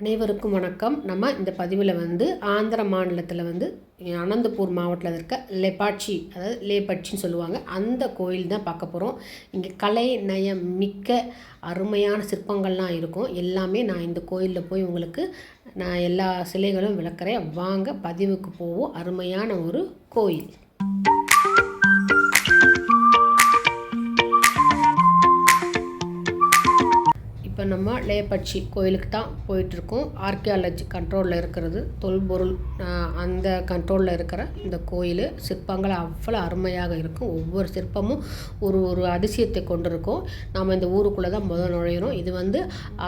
அனைவருக்கும் வணக்கம். நம்ம இந்த பதிவில் வந்து ஆந்திர மாநிலத்தில் வந்து அனந்தபூர் மாவட்டத்தில் இருக்க லெபாட்சி அதாவது லேபட்சின்னு சொல்லுவாங்க. அந்த கோயில் தான் பார்க்க போகிறோம் இங்கே கலை நயம் மிக்க அருமையான சிற்பங்கள்லாம் இருக்கும். எல்லாமே நான் இந்த கோயிலில் போய் உங்களுக்கு நான் எல்லா சிலைகளும் விளக்குறேன். வாங்க பதிவுக்கு போவோம். அருமையான ஒரு கோயில். நம்ம லேபட்சி கோயிலுக்கு தான் போயிட்டுருக்கோம். ஆர்கியாலஜி கண்ட்ரோலில் இருக்கிறது. தொல்பொருள் அந்த கண்ட்ரோலில் இருக்கிற இந்த கோயில். சிற்பங்கள் அவ்வளோ அருமையாக இருக்கும். ஒவ்வொரு சிற்பமும் ஒரு ஒரு அதிசயத்தை கொண்டிருக்கும். நாம் இந்த ஊருக்குள்ளே தான் முதல் நுழையிறோம். இது வந்து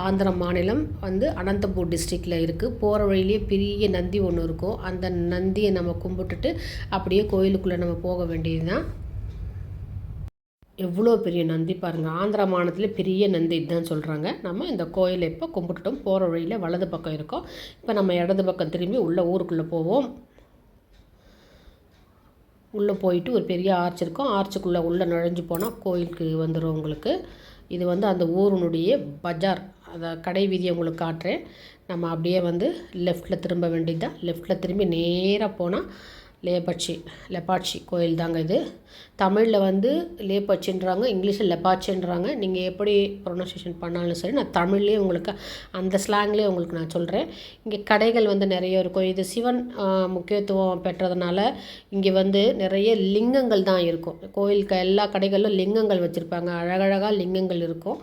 ஆந்திர மாநிலம் வந்து அனந்தபூர் டிஸ்ட்ரிக்டில் இருக்குது போகிற வழியிலேயே பெரிய நந்தி ஒன்று இருக்கும். அந்த நந்தியை நம்ம கும்பிட்டுட்டு அப்படியே கோயிலுக்குள்ளே நம்ம போக வேண்டியது தான் எவ்வளோ பெரிய நந்தி பாருங்கள் ஆந்திரா மாநிலத்தில் பெரிய நந்தி இதுதான் சொல்கிறாங்க நம்ம இந்த கோயிலை இப்போ கும்பிட்டுட்டோம். போகிற வழியில் வலது பக்கம் இருக்கோம். இப்போ நம்ம இடது பக்கம் திரும்பி உள்ள ஊருக்குள்ளே போவோம். உள்ளே போயிட்டு ஒரு பெரிய ஆர்ச் இருக்கும். ஆர்ச்சுக்குள்ளே உள்ளே நுழைஞ்சு போனால் கோயிலுக்கு வந்துடும் உங்களுக்கு. இது வந்து அந்த ஊரினுடைய பஜார். அதை கடை வீதியை உங்களுக்கு காட்டுறேன். நம்ம அப்படியே வந்து லெஃப்ட்டில் திரும்ப வேண்டியதுதான். லெஃப்ட்டில் திரும்பி நேராக போனால் லேபட்சி லெப்பாட்சி கோயில் தாங்க இது. தமிழில் வந்து லேபட்சின்றாங்க இங்கிலீஷில் லெப்பாட்சின்றாங்க. நீங்கள் எப்படி ப்ரொனன்சியேஷன் பண்ணாலும் சரி நான் தமிழ்லேயே உங்களுக்கு அந்த ஸ்லாங்லேயே உங்களுக்கு நான் சொல்கிறேன் இங்கே கடைகள் வந்து நிறைய இருக்கும். இது சிவன் முக்கியத்துவம் பெற்றதுனால இங்கே வந்து நிறைய லிங்கங்கள் தான் இருக்கும். கோயிலுக்கு எல்லா கடைகளிலும் லிங்கங்கள் வச்சுருப்பாங்க. அழகழகாக லிங்கங்கள் இருக்கும்.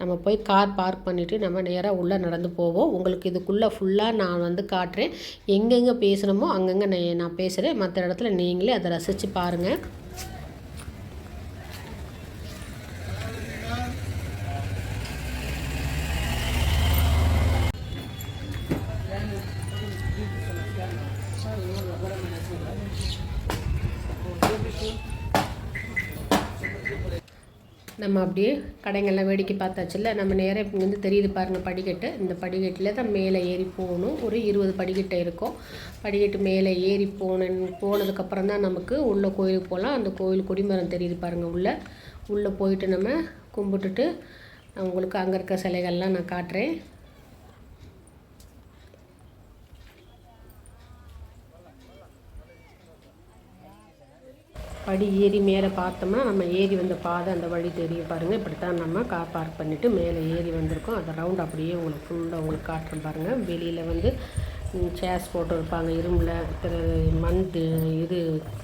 நம்ம போய் கார் பார்க் பண்ணிவிட்டு நம்ம நேராக உள்ளே நடந்து போவோம். உங்களுக்கு இதுக்குள்ளே ஃபுல்லாக நான் வந்து காட்டுறேன். எங்கெங்கே பேசணுமோ அங்கங்கே நான் நான் பேசுகிறேன் மற்ற இடத்துல நீங்களே அதை ரசித்து பாருங்கள் நம்ம அப்படியே கடைங்கள்லாம் வேடிக்கை பார்த்தாச்சுல நம்ம நேராக இங்கேருந்து தெரியுது பாருங்கள் படிக்கட்டு. இந்த படிக்கட்டில் தான் மேலே ஏறி போகணும். ஒரு இருபது படிக்கட்டு இருக்கும். படிக்கட்டு மேலே ஏறி போன போனதுக்கப்புறம் தான் நமக்கு உள்ள கோயிலுக்கு போகலாம். அந்த கோயில் கொடிமரம் தெரியுது பாருங்கள் உள்ளே. உள்ளே போயிட்டு நம்ம கும்பிட்டுட்டு உங்களுக்கு அங்கே இருக்க சிலைகள்லாம் நான் காட்டுறேன். படி ஏறி மேலே பார்த்தோம்னா நம்ம ஏறி வந்த பாதை அந்த வழி தெரியும். பாருங்கள் இப்படித்தான் நம்ம கார் பார்க் பண்ணிவிட்டு மேலே ஏறி வந்திருக்கோம். அந்த ரவுண்ட் அப்படியே உங்களுக்கு ஃபுல்லாக உங்களுக்கு காட்டுறேன் பாருங்கள் வெளியில் வந்து சேர்ஸ் போட்டிருப்பாங்க இரும்பில் மண் இது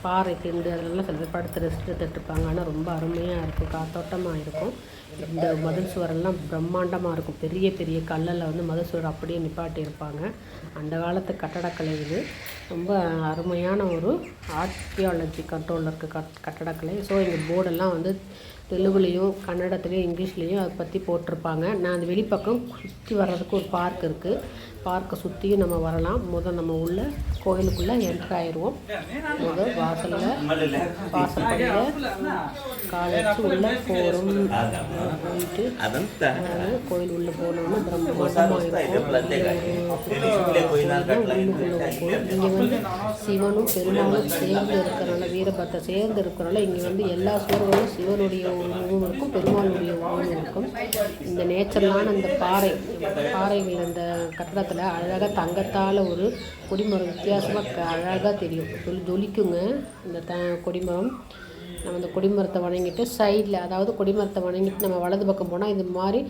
பாறை திண்டு அதெல்லாம் சில பேர் படுத்து ரெஸ்ட் எடுத்துட்டுருப்பாங்க. ஆனால் ரொம்ப அருமையாக இருக்கும். காத்தோட்டமாக இருக்கும். இந்த மதில் சுவரெல்லாம் பிரம்மாண்டமாக இருக்கும். பெரிய பெரிய கல்லில் வந்து மதில் சுவர் அப்படியே நிப்பாட்டி இருப்பாங்க அந்த காலத்து கட்டடக்கலை இது. ரொம்ப அருமையான ஒரு ஆர்கியாலஜி கண்ட்ரோலில் இருக்க கட் கட்டடக்கலை. ஸோ எங்கள் போர்டெல்லாம் வந்து தெலுங்குலேயும் கன்னடத்துலேயும் இங்கிலீஷ்லேயும் அதை பற்றி போட்டிருப்பாங்க. நான் அந்த வெளிப்பக்கம் சுற்றி வர்றதுக்கு ஒரு பார்க் இருக்குது பார்க்கை சுற்றியும் நம்ம வரலாம். முதல் நம்ம உள்ள கோயிலுக்குள்ளே என்ட்ரு ஆயிடுவோம் முதல் வாசலில் வாசல் காலை வச்சு உள்ளே போகிறோம் போயிட்டு கோயில் உள்ளே போனோம்னா பிரம்மமாயிருக்கும் இங்கே வந்து சிவனும் பெருமாளும் சேர்ந்து இருக்கிறனால வீரபத்தை சேர்ந்து இருக்கிறனால இங்கே வந்து எல்லா சூழலும் சிவனுடைய உருவம் இருக்கும் பெருமாளுடைய உருவம் இருக்கும் இந்த நேச்சரலான அந்த பாறை பாறைகள் அந்த கட்டடத்தை பக்கத்தில் அழகாக தங்கத்தால் ஒரு கொடிமரம் வித்தியாசமாக அழகாக தெரியும். ஜொலி ஜொலிக்குங்க அந்த த கொடிமரம். நம்ம இந்த கொடிமரத்தை வணங்கிட்டு சைடில் அதாவது கொடிமரத்தை வணங்கிட்டு நம்ம வலது பக்கம் போனால் இது மாதிரி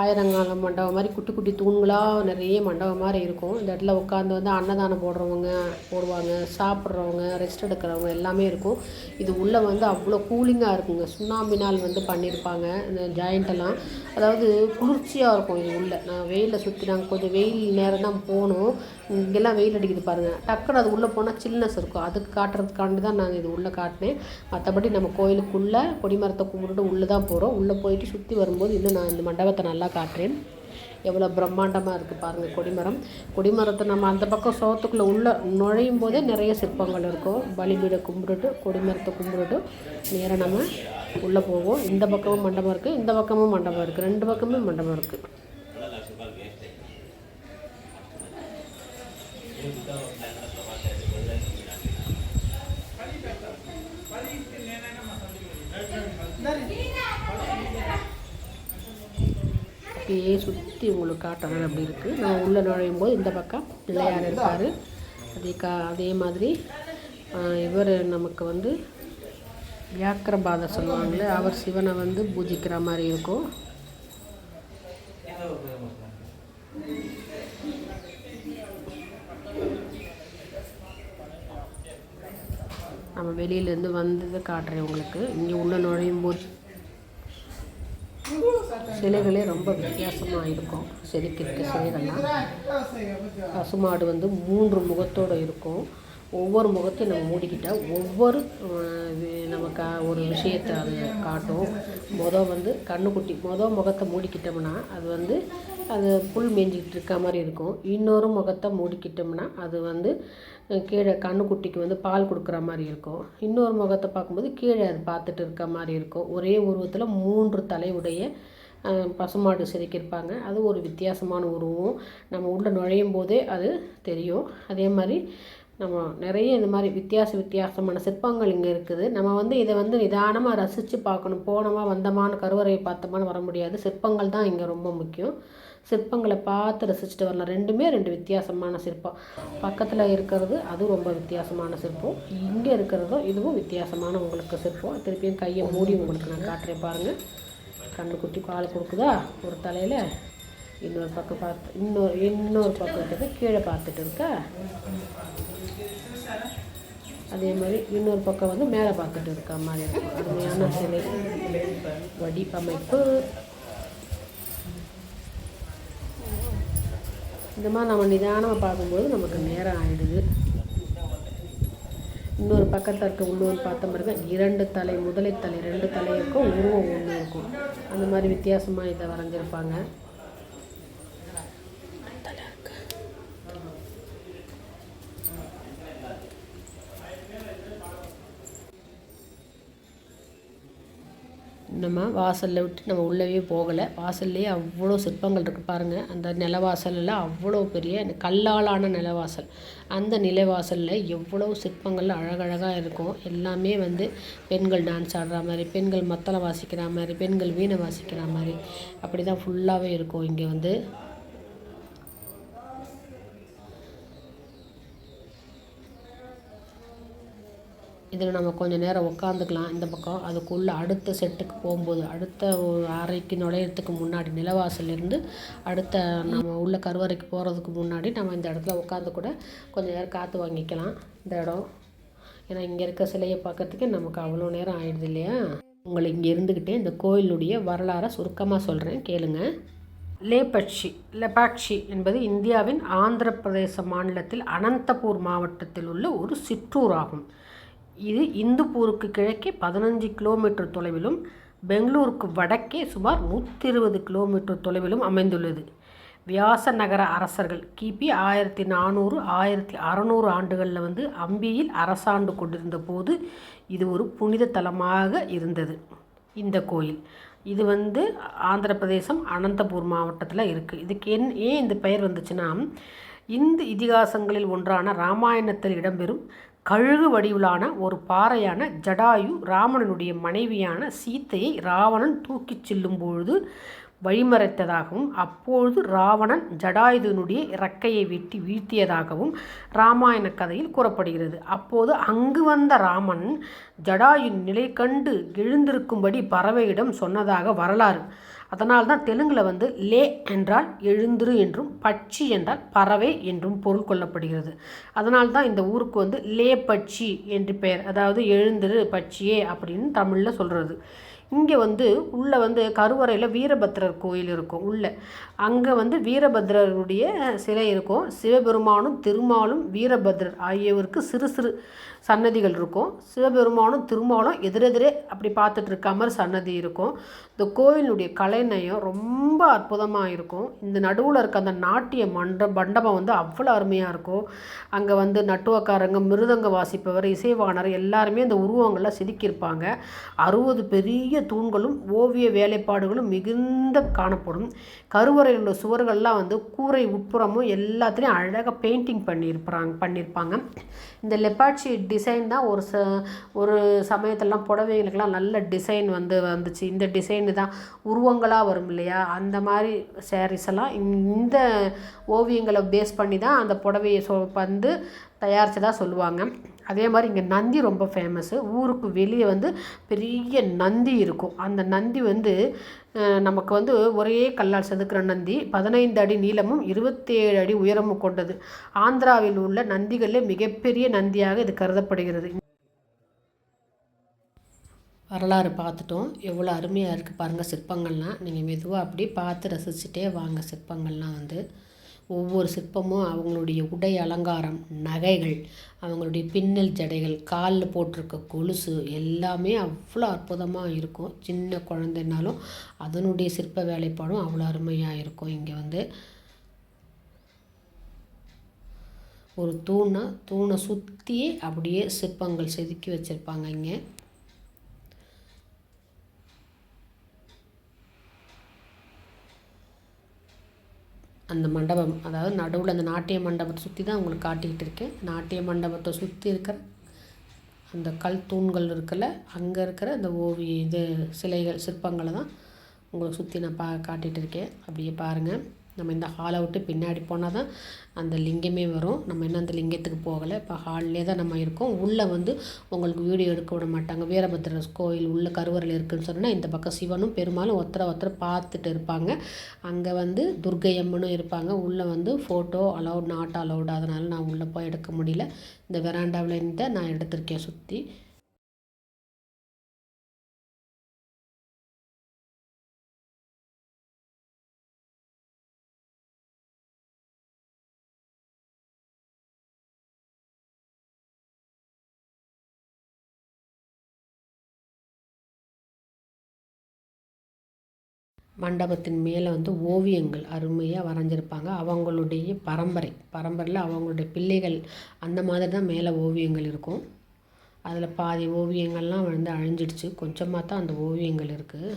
ஆயிரங்கால மண்டபம் மாதிரி குட்டி குட்டி தூண்களாக நிறைய மண்டபம் மாதிரி இருக்கும். இந்த இடத்துல உட்காந்து வந்து அன்னதானம் போடுறவங்க போடுவாங்க சாப்பிட்றவங்க ரெஸ்ட் எடுக்கிறவங்க எல்லாமே இருக்கும். இது உள்ளே வந்து அவ்வளோ கூலிங்காக இருக்குங்க. சுண்ணாம்பினால் வந்து பண்ணியிருப்பாங்க இந்த ஜாயிண்டெல்லாம் அதாவது குளிர்ச்சியாக இருக்கும் இது உள்ளே. நான் வெயிலில் சுற்றி நாங்கள் கொஞ்சம் வெயில் நேரம் தான் போனோம். இங்கெல்லாம் வெயில் அடிக்குது பாருங்கள் டக்குன்னு அது உள்ளே போனால் சில்னஸ் இருக்கும். அதுக்கு காட்டுறதுக்காண்டி தான் நாங்கள் இது உள்ளே காட்டினேன். மற்றபடி நம்ம கோயிலுக்குள்ளே கொடிமரத்தை கும்பிட்டுட்டு உள்ளே தான் போகிறோம் உள்ளே போயிட்டு சுற்றி வரும்போது இன்னும் நான் இந்த மண்டபத்தை நல்லா காட்டுறேன். எவ்வளோ பிரம்மாண்டமாக இருக்குது பாருங்கள் கொடிமரம் கொடிமரத்தை நம்ம அந்த பக்கம் சோத்துக்குள்ளே உள்ளே நுழையும் போதே நிறைய சிற்பங்கள் இருக்கும். பலிபீடை கும்பிட்டுட்டு கொடிமரத்தை கும்பிட்டுட்டு நேராக நம்ம உள்ளே போவோம். இந்த பக்கமும் மண்டபம் இருக்குது இந்த பக்கமும் மண்டபம் இருக்குது ரெண்டு பக்கமுமே மண்டபம் இருக்குது அப்படியே சுற்றி உங்களுக்கு காட்டுறது அப்படி இருக்குது நான் உள்ளே நுழையும் போது இந்த பக்கம் பிள்ளையார் இருக்கார். அதே கா அதே மாதிரி இவர் நமக்கு வந்து வியாக்கிரபாதர் சொல்லுவாங்களே அவர் சிவனை வந்து பூஜிக்கிற மாதிரி இருக்கும். நம்ம வெளியிலேருந்து வந்ததை காட்டுறேன் உங்களுக்கு. இங்கே உள்ள நுழையும் போது சிலைகளே ரொம்ப வித்தியாசமாக இருக்கும். செதுக்கியிருக்க சிலைகள்லாம். பசுமாடு வந்து மூன்று முகத்தோடு இருக்கும். ஒவ்வொரு முகத்தையும் நம்ம மூடிக்கிட்டால் ஒவ்வொரு நம்ம வி- நமக்கு ஒரு விஷயத்தை அது காட்டும். மொதல் வந்து கண்ணுக்குட்டி மொதல் முகத்தை மூடிக்கிட்டோம்னா அது வந்து அது புல் மேய்ஞ்சிக்கிட்டு இருக்க மாதிரி இருக்கும். இன்னொரு முகத்தை மூடிக்கிட்டோம்னா அது வந்து கீழே கண்ணுக்குட்டிக்கு வந்து பால் கொடுக்குற மாதிரி இருக்கும். இன்னொரு முகத்தை பார்க்கும்போது கீழே அது பார்த்துட்டு இருக்க மாதிரி இருக்கும். ஒரே உருவத்தில் மூன்று தலையுடைய பசுமாடு செதுக்கியிருப்பாங்க. அது ஒரு வித்தியாசமான உருவம். நம்ம உள்ளே நுழையும் போதே அது தெரியும். அதே மாதிரி நம்ம நிறைய இந்த மாதிரி வித்தியாச வித்தியாசமான சிற்பங்கள் இங்கே இருக்குது. நம்ம வந்து இதை வந்து நிதானமாக ரசித்து பார்க்கணும். போனோமா வந்தோமான்னு கருவறையை பார்த்தோமான்னு வர முடியாது. சிற்பங்கள் தான் இங்கே ரொம்ப முக்கியம். சிற்பங்களை பார்த்து ரசிச்சுட்டு வரலாம். ரெண்டுமே ரெண்டு வித்தியாசமான சிற்பம். பக்கத்தில் இருக்கிறது அதுவும் ரொம்ப வித்தியாசமான சிற்பம். இங்கே இருக்கிறதும் இதுவும் வித்தியாசமான உங்களுக்கு சிற்பம். திருப்பியும் கையை மூடி உங்களுக்கு நான் காட்டுறேன் பாருங்கள் கண்ணுக்குட்டி பால் கொடுக்குதா? ஒரு தலையில் இன்னொரு பக்கம் பார்த்து இன்னொரு இன்னொரு பக்கம் இருக்கிறது கீழே பார்த்துட்டு இருக்கா? அதே மாதிரி இன்னொரு பக்கம் வந்து மேலே பார்த்துட்டு இருக்க மாதிரி இருக்கும் அருமையான சிலை. வடிவமைப்பு. இந்த மாதிரி நம்ம நிதானமாக பார்க்கும்போது நமக்கு நேரம் ஆகிடுது இன்னொரு பக்கத்தில் இருக்க இன்னொரு பார்த்த மாதிரி தான் இரண்டு தலை முதலை தலை ரெண்டு தலை இருக்கும் உருவம் ஒன்று இருக்கும். அந்த மாதிரி வித்தியாசமாக இதை வரைஞ்சிருப்பாங்க. நம்ம வாசலில் விட்டு நம்ம உள்ளவே போகலை. வாசல்லையே அவ்வளோ சிற்பங்கள் இருக்குது பாருங்கள் அந்த நிலவாசலில் அவ்வளோ பெரிய கல்லாலான நிலவாசல் அந்த நிலவாசலில் எவ்வளோ சிற்பங்கள் அழகழகாக இருக்கும். எல்லாமே வந்து பெண்கள் டான்ஸ் ஆடுற மாதிரி பெண்கள் மத்தளம் வாசிக்கிற மாதிரி பெண்கள் வீணை வாசிக்கிற மாதிரி அப்படி தான் ஃபுல்லாகவே இருக்கும் இங்கே வந்து. இதில் நம்ம கொஞ்சம் நேரம் உட்காந்துக்கலாம் இந்த பக்கம் அதுக்குள்ளே அடுத்த செட்டுக்கு போகும்போது அடுத்த அறைக்கு நுழையிறதுக்கு முன்னாடி நிலவாசல்லேருந்து அடுத்த நம்ம உள்ள கருவறைக்கு போகிறதுக்கு முன்னாடி நம்ம இந்த இடத்துல உட்காந்து கூட கொஞ்சம் நேரம் காற்று வாங்கிக்கலாம். இந்த இடம். ஏன்னா இங்கே இருக்க சிலையை பார்க்கறதுக்கு நமக்கு அவ்வளோ நேரம் ஆயிடுது இல்லையா? உங்களை இங்கே இருந்துக்கிட்டே இந்த கோயிலுடைய வரலாறை சுருக்கமாக சொல்கிறேன் கேளுங்க. லேபட்சி லெபாக்ஷி என்பது இந்தியாவின் ஆந்திர பிரதேச மாநிலத்தில் அனந்தபூர் மாவட்டத்தில் உள்ள ஒரு சிற்றூர் ஆகும் இது இந்துப்பூருக்கு கிழக்கே பதினஞ்சு கிலோமீட்டர் தொலைவிலும் பெங்களூருக்கு வடக்கே சுமார் நூற்றி இருபது கிலோமீட்டர் தொலைவிலும் அமைந்துள்ளது. வியாச நகர அரசர்கள் கிபி ஆயிரத்தி நானூறு ஆயிரத்தி அறநூறு ஆண்டுகளில் வந்து அம்பியில் அரசாண்டு கொண்டிருந்த போது இது ஒரு புனித தலமாக இருந்தது. இந்த கோயில். இது வந்து ஆந்திர பிரதேசம் அனந்தபூர் மாவட்டத்தில் இருக்குது இதுக்கு என் ஏன் இந்த பெயர் வந்துச்சுன்னா இந்து இதிகாசங்களில் ஒன்றான ராமாயணத்தில் இடம்பெறும் கழுகு வடிவிலான ஒரு பாறையான ஜடாயு ராவணனுடைய மனைவியான சீத்தையை ராவணன் தூக்கிச் செல்லும் பொழுது வழிமறைத்ததாகவும் அப்பொழுது ராவணன் ஜடாயுதனுடைய இறக்கையை வெட்டி வீழ்த்தியதாகவும் ராமாயண கதையில் கூறப்படுகிறது. அப்போது அங்கு வந்த ராமன் ஜடாயுன் நிலை கண்டு எழுந்திருக்கும்படி பறவையிடம் சொன்னதாக வரலாறு. அதனால் தான் தெலுங்கில் வந்து லே என்றால் எழுந்துரு என்றும் பட்சி என்றால் பறவை என்றும் பொருள் கொள்ளப்படுகிறது. அதனால் தான் இந்த ஊருக்கு வந்து லே பட்சி என்று பெயர். அதாவது எழுந்துரு பட்சியே அப்படின்னு தமிழில் சொல்கிறது இங்கே வந்து உள்ளே வந்து கருவறையில் வீரபத்ரர் கோயில் இருக்கும் உள்ளே. அங்கே வந்து வீரபத்ரருடைய சிலை இருக்கும். சிவபெருமானும் திருமாலும் வீரபத்ரர் ஆகியோருக்கு சிறு சிறு சன்னதிகள் இருக்கும். சிவபெருமானும் திருமாலும் எதிரெதிரே அப்படி பார்த்துட்டு இருக்க மாதிரி சன்னதி இருக்கும். இந்த கோவிலுடைய கலைநயம் ரொம்ப அற்புதமாக இருக்கும். இந்த நடுவில் இருக்க அந்த நாட்டிய மண்ட மண்டபம் வந்து அவ்வளோ அருமையாக இருக்கும். அங்கே வந்து நட்டுவக்காரங்க மிருதங்க வாசிப்பவர் இசைவாணர் எல்லாருமே அந்த உருவங்களில் செதுக்கியிருப்பாங்க. அறுபது பெரிய பெரிய தூண்களும் ஓவிய வேலைப்பாடுகளும் மிகுந்த காணப்படும். கருவறையில் உள்ள சுவர்கள்லாம் வந்து கூரை உட்புறமும் எல்லாத்துலேயும் அழகாக பெயிண்டிங் பண்ணியிருப்பாங்க பண்ணியிருப்பாங்க. இந்த லெப்பாட்சி டிசைன் தான் ஒரு ச ஒரு சமயத்திலலாம் புடவைகளுக்கெல்லாம் நல்ல டிசைன் வந்து வந்துச்சு. இந்த டிசைனு தான் உருவங்களாக வரும் இல்லையா? அந்த மாதிரி சாரீஸ் எல்லாம் இந்த ஓவியங்களை பேஸ் பண்ணி தான் அந்த புடவையை சொ வந்து தயாரித்ததா சொல்லுவாங்க. அதே மாதிரி இங்கே நந்தி ரொம்ப ஃபேமஸ்ஸு ஊருக்கு வெளியே வந்து பெரிய நந்தி இருக்கும். அந்த நந்தி வந்து நமக்கு வந்து ஒரே கல்லால் செதுக்கிற நந்தி பதினைந்து அடி நீளமும் இருபத்தேழு அடி உயரமும் கொண்டது. ஆந்திராவில் உள்ள நந்திகளில் மிகப்பெரிய நந்தியாக இது கருதப்படுகிறது. வரலாறு பார்த்துட்டோம். எவ்வளோ அருமையாக இருக்குது பாருங்கள் சிற்பங்கள்லாம். நீங்கள் மெதுவாக அப்படியே பார்த்து ரசிச்சுட்டே வாங்க சிற்பங்கள்லாம் வந்து. ஒவ்வொரு சிற்பமும் அவங்களுடைய உடை அலங்காரம் நகைகள் அவங்களுடைய பின்னல் ஜடைகள் காலில் போட்டிருக்க கொலுசு எல்லாமே அவ்வளோ அற்புதமாக இருக்கும். சின்ன குழந்தைனாலும் அதனுடைய சிற்ப வேலைப்பாடும் அவ்வளோ அருமையாக இருக்கும். இங்கே வந்து ஒரு தூணை தூணை சுற்றி அப்படியே சிற்பங்கள் செதுக்கி வச்சுருப்பாங்க இங்கே. அந்த மண்டபம் அதாவது நடுவில் அந்த நாட்டிய மண்டபத்தை சுற்றி தான் உங்களுக்கு காட்டிக்கிட்டு இருக்கேன். நாட்டிய மண்டபத்தை சுற்றி இருக்கிற அந்த கல் தூண்கள் இருக்குல்ல அங்கே இருக்கிற அந்த ஓவிய இது சிலைகள் சிற்பங்களை தான் உங்களுக்கு சுற்றி நான் பா காட்டிகிட்டு இருக்கேன். அப்படியே பாருங்கள் நம்ம இந்த ஹாலை விட்டு பின்னாடி போனால் தான் அந்த லிங்கமே வரும். நம்ம இன்னும் அந்த லிங்கத்துக்கு போகலை. இப்போ ஹால்லே தான் நம்ம இருக்கோம். உள்ளே வந்து உங்களுக்கு வீடியோ எடுக்க விட மாட்டாங்க. வீரபத்திர கோயில் உள்ள கருவறையில் இருக்குதுன்னு சொன்னால் இந்த பக்கம் சிவனும் பெருமாளும் ஒருத்தரை ஒருத்தரை பார்த்துட்டு இருப்பாங்க. அங்கே வந்து துர்கை அம்மனும் இருப்பாங்க. உள்ளே வந்து ஃபோட்டோ அலௌட் நாட் அலௌடு அதனால் நான் உள்ளே போய் எடுக்க முடியல. இந்த வெராண்டாவில் இருந்து நான் எடுத்திருக்கேன் சுற்றி மண்டபத்தின் மேலே வந்து ஓவியங்கள் அருமையாக வரைஞ்சிருப்பாங்க. அவங்களுடைய பரம்பரை பரம்பரையில் அவங்களுடைய பிள்ளைகள் அந்த மாதிரி தான் மேலே ஓவியங்கள் இருக்கும். அதில் பாதி ஓவியங்கள்லாம் வந்து அழிஞ்சிடுச்சு. கொஞ்சமாக தான் அந்த ஓவியங்கள் இருக்குது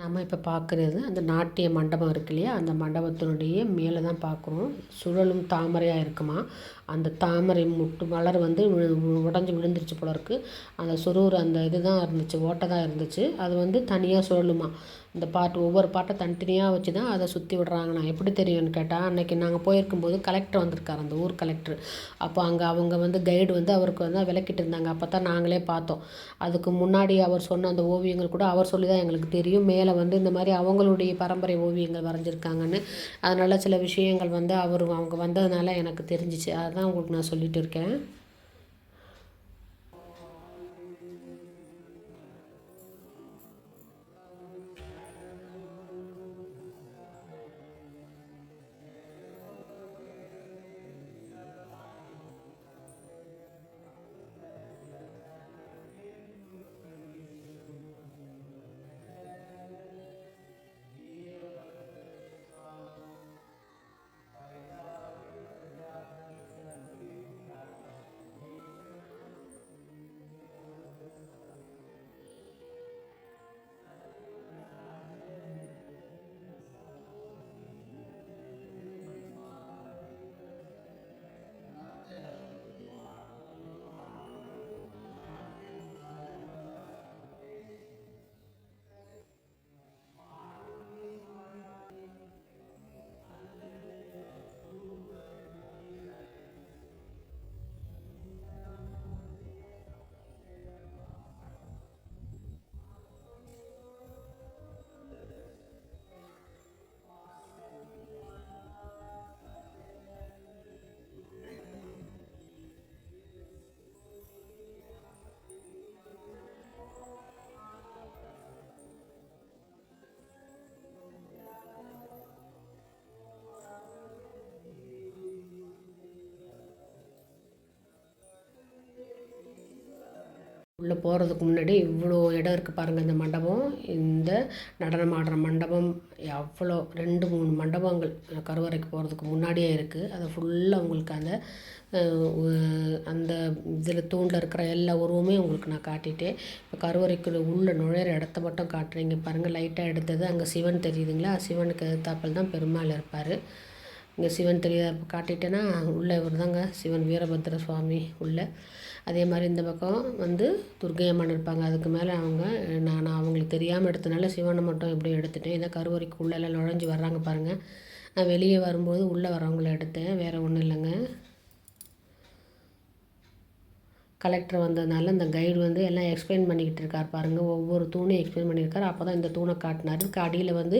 நம்ம இப்போ பார்க்குறது அந்த நாட்டிய மண்டபம் இருக்கு இல்லையா? அந்த மண்டபத்தினுடைய மேலே தான் பார்க்குறோம் சுழலும் தாமரையாக இருக்குமா? அந்த தாமரை முட்டு மலர் வந்து உடஞ்சி விழுந்துருச்சு போல இருக்குது அந்த சுரூர் அந்த இது தான் இருந்துச்சு ஓட்டை தான் இருந்துச்சு. அது வந்து தனியாக சுழலுமா? இந்த பாட்டு ஒவ்வொரு பாட்டை தனித்தனியாக வச்சு தான் அதை சுற்றி விடுறாங்க. நான் எப்படி தெரியும்னு கேட்டால் அன்றைக்கி நாங்கள் போயிருக்கும்போது கலெக்டர் வந்திருக்கார் அந்த ஊர் கலெக்டர் அப்போ அங்கே அவங்க வந்து கைடு வந்து அவருக்கு வந்து விளக்கிட்டு இருந்தாங்க. அப்போ தான் நாங்களே பார்த்தோம். அதுக்கு முன்னாடி அவர் சொன்ன அந்த ஓவியங்கள் கூட அவர் சொல்லி தான் எங்களுக்கு தெரியும். மேலே வந்து இந்த மாதிரி அவங்களுடைய பரம்பரை ஓவியங்கள் வரைஞ்சிருக்காங்கன்னு. அதனால் சில விஷயங்கள் வந்து அவர் அவங்க வந்ததுனால எனக்கு தெரிஞ்சிச்சு. அதுதான் உங்களுக்கு நான் சொல்லிகிட்டு இருக்கேன். உள்ளே போகிறதுக்கு முன்னாடி இவ்வளோ இடம் இருக்குது பாருங்கள் இந்த மண்டபம். இந்த நடனம் ஆடுற மண்டபம் அவ்வளோ ரெண்டு மூணு மண்டபங்கள் கருவறைக்கு போகிறதுக்கு முன்னாடியே இருக்குது. அதை ஃபுல்லாக உங்களுக்கு அந்த அந்த இதில் தூண்டில் இருக்கிற எல்லா உருவமே உங்களுக்கு நான் காட்டிட்டேன். இப்போ கருவறைக்குள்ள உள்ளே நுழையிற இடத்த மட்டும் காட்டுறீங்க பாருங்கள். லைட்டாக எடுத்தது அங்கே சிவன் தெரியுதுங்களா? சிவனுக்கு எதிர்த்தாப்பில் தான் பெருமாள் இருப்பார். இங்கே சிவன் தெரியாத காட்டிட்டேன்னா உள்ளே இவர் தாங்க சிவன் வீரபத்ர சுவாமி உள்ளே. அதே மாதிரி இந்த பக்கம் வந்து துர்க்கை அம்மன் இருப்பாங்க. அதுக்கு மேலே அவங்க நான் நான் அவங்களுக்கு தெரியாமல் எடுத்தனால சிவனை மட்டும் எப்படி எடுத்துட்டேன். இதை கருவறைக்கு உள்ளெல்லாம் நுழைஞ்சு வர்றாங்க பாருங்கள் நான் வெளியே வரும்போது உள்ளே வரவங்கள எடுத்தேன். வேறு ஒன்றும் இல்லைங்க. கலெக்டர் வந்ததுனால இந்த கைடு வந்து எல்லாம் எக்ஸ்பிளைன் பண்ணிக்கிட்டு இருக்கார் பாருங்கள் ஒவ்வொரு தூணையும் எக்ஸ்பிளைன் பண்ணியிருக்கார். அப்போ தான் இந்த தூணை காட்டினார். இதுக்கு அடியில் வந்து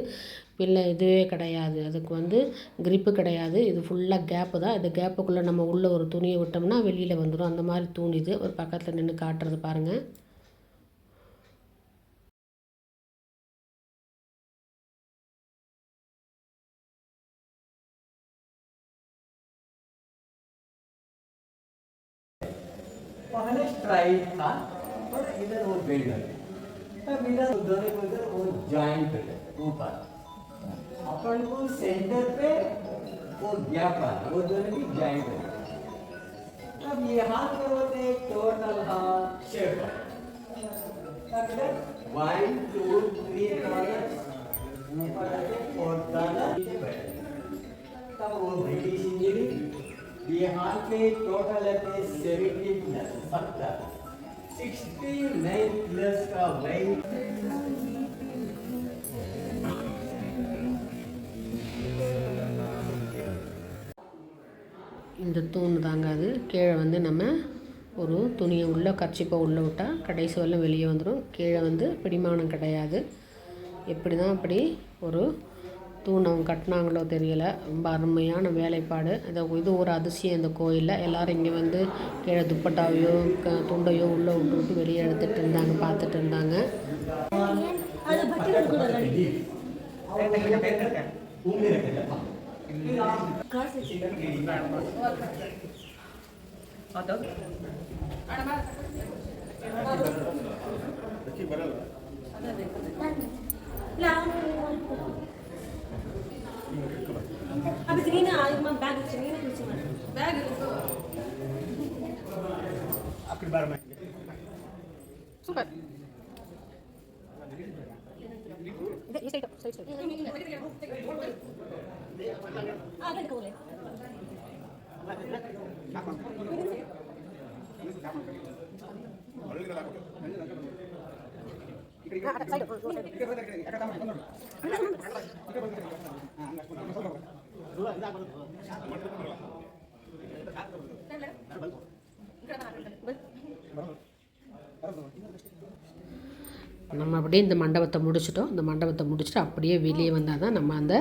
பிள்ளை இதுவே கிடையாது. அதுக்கு வந்து கிரிப்பு கிடையாது. இது ஃபுல்லாக கேப்பு தான். இந்த கேப்புக்குள்ளே நம்ம உள்ளே ஒரு துணியை விட்டோம்னா வெளியில் வந்துடும் அந்த மாதிரி தூண் இது. ஒரு பக்கத்தில் நின்று காட்டுறது பாருங்கள் स्ट्राइट था और इधर वो बिल्डर तब इधर को इधर वो जॉइंट है ऊपर अपन को सेंटर पे वो गैप आ वो दोनों की जॉइंट है। तब यहाँ पर होते हैं टोटल हाथ। Shape one two three corner ऊपर कॉर्नर नीचे बैठे तब वो ब्रिटिश इंजीनियरिंग बिहार के टोटल है सेवेंटी प्लस सत्तर। இந்த தூண் தாங்க அது. கீழே வந்து நம்ம ஒரு துணியை உள்ளே கர்ச்சிப்பை உள்ளே விட்டால் கடைசி வரலும் வெளியே வந்துடும் கீழே வந்து பிடிமானம் கிடையாது. எப்படி தான் அப்படி ஒரு தூண் அவங்க கட்டினாங்களோ தெரியல. ரொம்ப அருமையான வேலைப்பாடு. இது இது ஒரு அதிசயம் இந்த கோயிலில். எல்லாரும் இங்கே வந்து கீழே துப்பட்டாவையோ க துண்டையோ உள்ளே விட்டு விட்டு வெளியே எடுத்துகிட்டு இருந்தாங்க பார்த்துட்டு இருந்தாங்க. Abi sige na, ayaw mang bag. Sige na, sige na. Bag. 走了一大哥都走了。அப்படியே இந்த மண்டபத்தை முடிச்சிட்டோம். இந்த மண்டபத்தை முடிச்சுட்டு அப்படியே வெளியே வந்தால் தான் நம்ம அந்த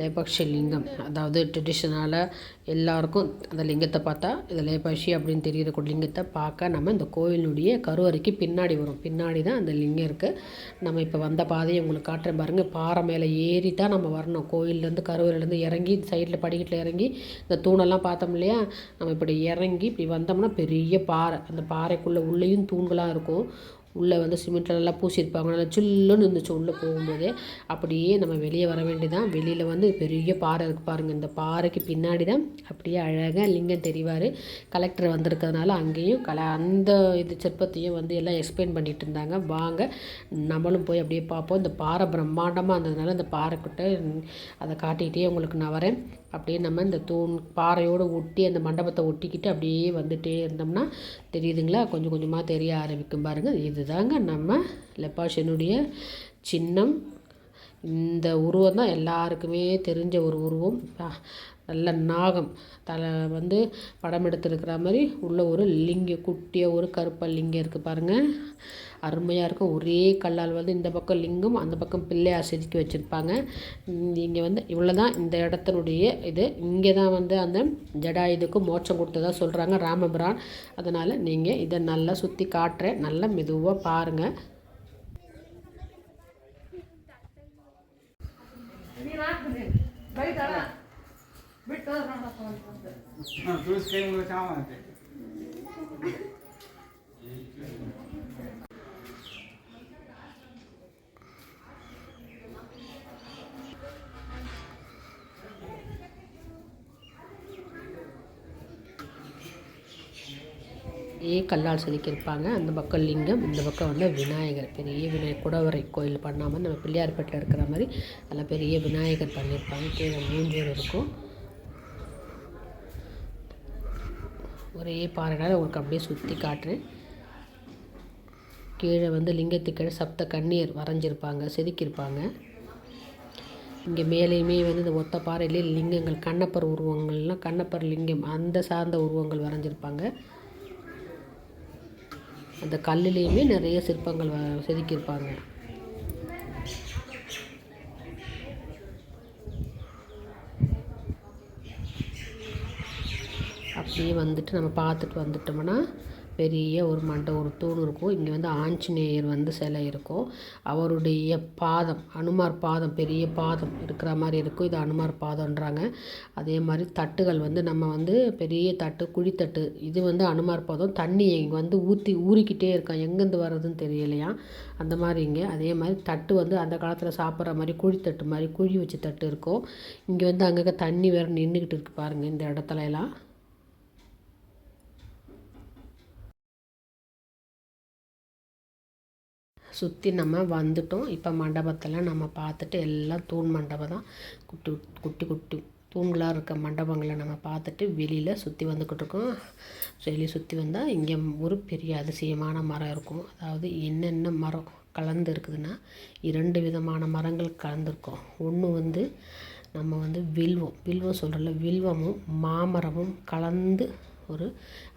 லேபாக்ஷி லிங்கம் அதாவது ட்ரெடிஷ்னலாக எல்லாருக்கும் அந்த லிங்கத்தை பார்த்தா இந்த லேபாஷி அப்படின்னு தெரிகிற லிங்கத்தை பார்க்க நம்ம இந்த கோயிலுடைய கருவறைக்கு பின்னாடி வரும். பின்னாடி தான் அந்த லிங்கம் இருக்குது நம்ம இப்போ வந்த பாதையை உங்களுக்கு காட்டுறேன் பாருங்கள் பாறை மேலே ஏறி தான் நம்ம வரணும். கோயிலேருந்து கருவறையிலேருந்து இறங்கி சைடில் படிக்கட்டில் இறங்கி இந்த தூணெல்லாம் பார்த்தோம் இல்லையா? நம்ம இப்படி இறங்கி இப்படி வந்தோம்னா பெரிய பாறை. அந்த பாறைக்குள்ளே உள்ளேயும் தூண்களாக இருக்கும். உள்ளே வந்து சிமெண்ட்டில் நல்லா பூசியிருப்பாங்க. நல்லா சில்லுன்னு இருந்துச்சு உள்ளே போகும்போதே. அப்படியே நம்ம வெளியே வர வேண்டியதான் வெளியில் வந்து பெரிய பாறை இருக்குது பாருங்கள் இந்த பாறைக்கு பின்னாடி தான் அப்படியே அழகாக லிங்கம் தெரிவார். கலெக்டர் வந்திருக்கிறதுனால அங்கேயும் கல அந்த இது சிற்பத்தையும் வந்து எல்லாம் எக்ஸ்பிளைன் பண்ணிட்டு இருந்தாங்க. வாங்க நம்மளும் போய் அப்படியே பார்ப்போம். இந்த பாறை பிரம்மாண்டமாக இருந்ததுனால இந்த பாறைக்கிட்ட அதை காட்டிக்கிட்டே உங்களுக்கு நான் வரேன். அப்படியே நம்ம இந்த தூண் பாறையோடு ஒட்டி அந்த மண்டபத்தை ஒட்டிக்கிட்டு அப்படியே வந்துகிட்டே இருந்தோம்னா தெரியுதுங்களா? கொஞ்சம் கொஞ்சமாக தெரிய ஆரம்பிக்கும் பாருங்கள் இதுதாங்க நம்ம லெப்பாஷனுடைய சின்னம். இந்த உருவம் தான் எல்லாருக்குமே தெரிஞ்ச ஒரு உருவம். நல்ல நாகம். தலை வந்து படம் எடுத்துருக்கிற மாதிரி உள்ள ஒரு லிங்கம் குட்டியாக ஒரு கருப்பா லிங்கம் இருக்குது பாருங்கள் அருமையாக இருக்கும். ஒரே கல்லால் வந்து இந்த பக்கம் லிங்கம் அந்த பக்கம் பிள்ளையார் செதுக்கி வச்சுருப்பாங்க. இங்கே வந்து இவ்வளோ தான் இந்த இடத்தினுடைய இது. இங்கே தான் வந்து அந்த ஜடாயுதுக்கு மோட்சம் கொடுத்ததாக சொல்கிறாங்க ராமபிரான். அதனால் நீங்கள் இதை நல்லா சுற்றி காட்டுறேன் நல்லா மெதுவாக பாருங்கள் ಹಾಂ இதே கல்லால் செதுக்கியிருப்பாங்க. அந்த பக்கம் லிங்கம் இந்த பக்கம் வந்து விநாயகர். பெரிய விநாயகர் குடவரை கோயில் பண்ணாமல் நம்ம பிள்ளையார்பேட்டில் இருக்கிற மாதிரி நல்லா பெரிய விநாயகர் பண்ணியிருப்பாங்க. கீழே மூஞ்சூர் இருக்கும். ஒரே பாறைனால் உங்களுக்கு அப்படியே சுற்றி காட்டுறேன். கீழே வந்து லிங்கத்துக்கு கீழே சப்த கண்ணீர் வரைஞ்சிருப்பாங்க செதுக்கியிருப்பாங்க. இங்கே மேலேயுமே வந்து இந்த ஒத்த பாறையிலே லிங்கங்கள் கண்ணப்பர் உருவங்கள்லாம் கண்ணப்பர் லிங்கம் அந்த சார்ந்த உருவங்கள் வரைஞ்சிருப்பாங்க. அந்த கல்லுலேயுமே நிறைய சிற்பங்கள் வ செதுக்கியிருப்பாங்க. அப்படியே வந்துட்டு நம்ம பார்த்துட்டு வந்துட்டோம்னா பெரிய ஒரு மண்டபம் ஒரு தூண் இருக்கும். இங்கே வந்து ஆஞ்சநேயர் வந்து சிலை இருக்கும். அவருடைய பாதம் அனுமார் பாதம் பெரிய பாதம் இருக்கிற மாதிரி இருக்கும். இது அனுமார் பாதம்ன்றாங்க. அதே மாதிரி தட்டுகள் வந்து நம்ம வந்து பெரிய தட்டு குழித்தட்டு இது வந்து அனுமார் பாதம். தண்ணி இங்கே வந்து ஊற்றி ஊறிக்கிட்டே இருக்கான் எங்கேருந்து வர்றதுன்னு தெரியலையா? அந்த மாதிரி இங்கே. அதே மாதிரி தட்டு வந்து அந்த காலத்தில் சாப்பிட்ற மாதிரி குழித்தட்டு மாதிரி குழி வச்சு தட்டு இருக்கும். இங்கே வந்து அங்கங்கே தண்ணி வேறு நின்றுக்கிட்டு இருக்கு பாருங்கள் இந்த இடத்துலலாம் சுற்றி நம்ம வந்துட்டோம். இப்போ மண்டபத்தில் நம்ம பார்த்துட்டு எல்லாம் தூண் மண்டபம் தான். குட்டி குட்டி குட்டி தூண்களாக இருக்க மண்டபங்களை நம்ம பார்த்துட்டு வெளியில் சுற்றி வந்துக்கிட்டு இருக்கோம். வெளியே சுற்றி வந்தால் இங்கே ஒரு பெரிய அதிசயமான மரம் இருக்கும். அதாவது என்னென்ன மரம் கலந்து இருக்குதுன்னா இரண்டு விதமான மரங்கள் கலந்துருக்கும். ஒன்று வந்து நம்ம வந்து வில்வம். வில்வம் சொல்கிறல வில்வமும் மாமரமும் கலந்து ஒரு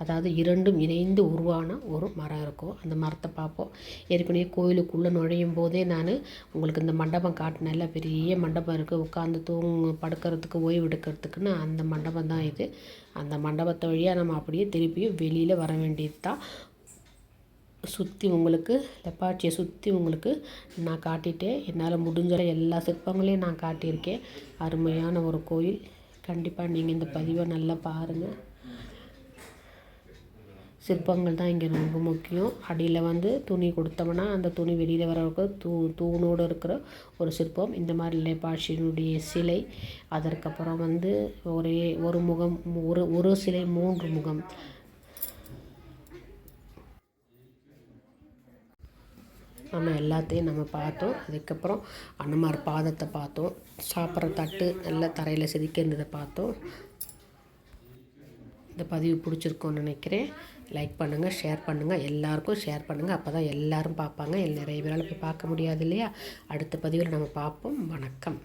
அதாவது இரண்டும் இணைந்து உருவான ஒரு மரம் இருக்கும். அந்த மரத்தை பார்ப்போம். ஏற்கனவே கோயிலுக்குள்ளே நுழையும் போதே நான் உங்களுக்கு இந்த மண்டபம் காட்டினேன்ல பெரிய மண்டபம் இருக்குது உட்காந்து தூங்க படுக்கிறதுக்கு ஓய்வு எடுக்கிறதுக்குன்னு அந்த மண்டபம் தான் இது. அந்த மண்டபத்தை வழியாக நம்ம அப்படியே திருப்பியும் வெளியில் வர வேண்டியது தான் சுற்றி உங்களுக்கு லெப்பாட்சியை சுற்றி உங்களுக்கு நான் காட்டிட்டேன். என்னால் முடிஞ்ச எல்லா சிற்பங்களையும் நான் காட்டியிருக்கேன். அருமையான ஒரு கோயில். கண்டிப்பாக நீங்கள் இந்த பதிவை நல்லா பாருங்கள் சிற்பங்கள் தான் இங்கே ரொம்ப முக்கியம். அடியில் வந்து துணி கொடுத்தோம்னா அந்த துணி வெளியில் வரவுக்கு தூ தூணோடு இருக்கிற ஒரு சிற்பம். இந்த மாதிரி லேபாஷினுடைய சிலை. அதற்கப்புறம் வந்து ஒரே ஒரு முகம் ஒரு ஒரு சிலை மூன்று முகம். நம்ம எல்லாத்தையும் நம்ம பார்த்தோம். அதுக்கப்புறம் அனுமார் பாதத்தை பார்த்தோம். சாப்பிட்ற தட்டு நல்லா தரையில் செதுக்கி இருந்ததை பார்த்தோம். இந்த பதிவு பிடிச்சிருக்கோன்னு நினைக்கிறேன். லைக் பண்ணுங்கள் ஷேர் பண்ணுங்கள் எல்லாேருக்கும் ஷேர் பண்ணுங்கள் அப்போ தான் எல்லோரும் பார்ப்பாங்க. நிறைய பேரால் போய் பார்க்க முடியாது இல்லையா? அடுத்த பதிவில் நம்ம பார்ப்போம். வணக்கம்.